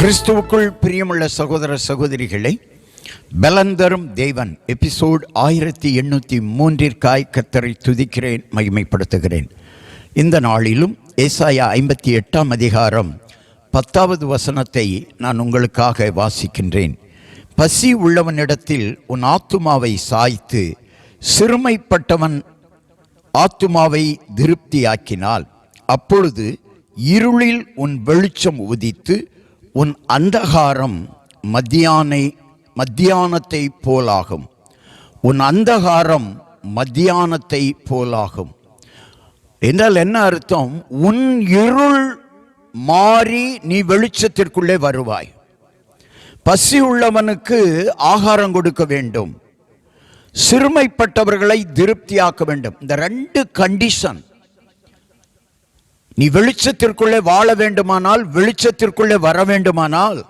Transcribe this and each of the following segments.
கிறிஸ்துவுக்குள் பிரியமுள்ள சகோதர சகோதரிகளை பலந்தரும் தேவன் எபிசோட் ஆயிரத்தி எண்ணூற்றி மூன்றிற்காய் கத்தரை துதிக்கிறேன் மகிமைப்படுத்துகிறேன். இந்த நாளிலும் ஏசாயா ஐம்பத்தி எட்டாம் அதிகாரம் பத்தாவது வசனத்தை நான் உங்களுக்காக வாசிக்கின்றேன். பசி உள்ளவனிடத்தில் உன் ஆத்துமாவை சாய்த்து சிறுமைப்பட்டவன் ஆத்துமாவை திருப்தியாக்கினால் அப்பொழுது இருளில் உன் வெளிச்சம் உதித்து உன் அந்தகாரம் மத்தியானை மத்தியானத்தை போலாகும். உன் அந்தகாரம் மத்தியானத்தை போலாகும். என்றால் என்ன அர்த்தம்? உன் இருள் மாறி நீ வெளிச்சத்திற்குள்ளே வருவாய். பசி உள்ளவனுக்கு ஆகாரம் கொடுக்க வேண்டும். சிறுமைப்பட்டவர்களை திருப்தியாக்க வேண்டும். இந்த ரெண்டு கண்டிஷன் நீ வெளிச்சத்திற்குள்ளே வாழ வேண்டுமானால் வெளிச்சத்திற்குள்ளே வர வேண்டுமானால்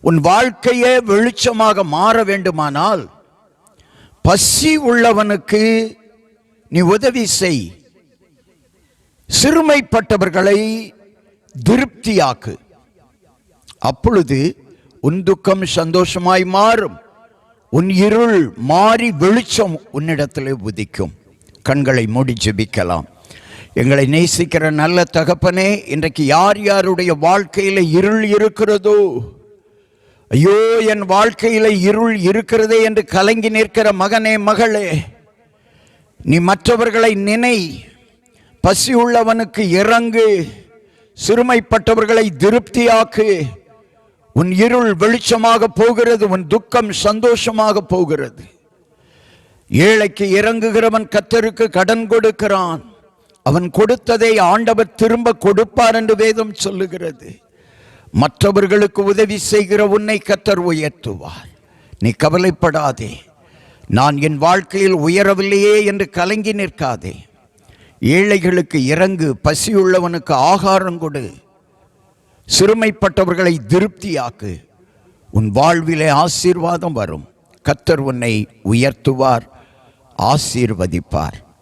உன் வாழ்க்கையே வெளிச்சமாக மாற வேண்டுமானால் பசி உள்ளவனுக்கு நீ உதவி செய். சிறுமைப்பட்டவர்களை திருப்தியாக்கு. அப்பொழுது உன் துக்கம் சந்தோஷமாய் மாறும். உன் இருள் மாறி வெளிச்சம் உன்னிடத்திலே உதிக்கும். கண்களை மூடி ஜெபிக்கலாம். எங்களை நேசிக்கிற நல்ல தகப்பனே இன்றைக்கு யார் யாருடைய வாழ்க்கையில் இருள் இருக்கிறதோ? ஐயோ என் வாழ்க்கையில் இருள் இருக்கிறதே என்று கலங்கி நிற்கிற மகனே மகளே. நீ மற்றவர்களை நினை. பசி உள்ளவனுக்கு இறங்கு. சிறுமைப்பட்டவர்களை திருப்தியாக்கு. உன் இருள் வெளிச்சமாக போகிறது உன் துக்கம் சந்தோஷமாக போகிறது. ஏழைக்கு இறங்குகிறவன் கத்தருக்கு கடன் கொடுக்கிறான். அவன் கொடுத்ததை ஆண்டவர் திரும்ப கொடுப்பார் என்று வேதம் சொல்லுகிறது. மற்றவர்களுக்கு உதவி செய்கிற உன்னை கத்தர் உயர்த்துவார். நீ கவலைப்படாதே. நான் என் வாழ்க்கையில் உயரவில்லையே என்று கலங்கி நிற்காதே. ஏழைகளுக்கு இறங்கு பசியுள்ளவனுக்கு ஆகாரம் கொடு. சிறுமைப்பட்டவர்களை திருப்தியாக்கு. உன் வாழ்விலே ஆசீர்வாதம் வரும். கத்தர் உன்னை உயர்த்துவார் ஆசீர்வதிப்பார்.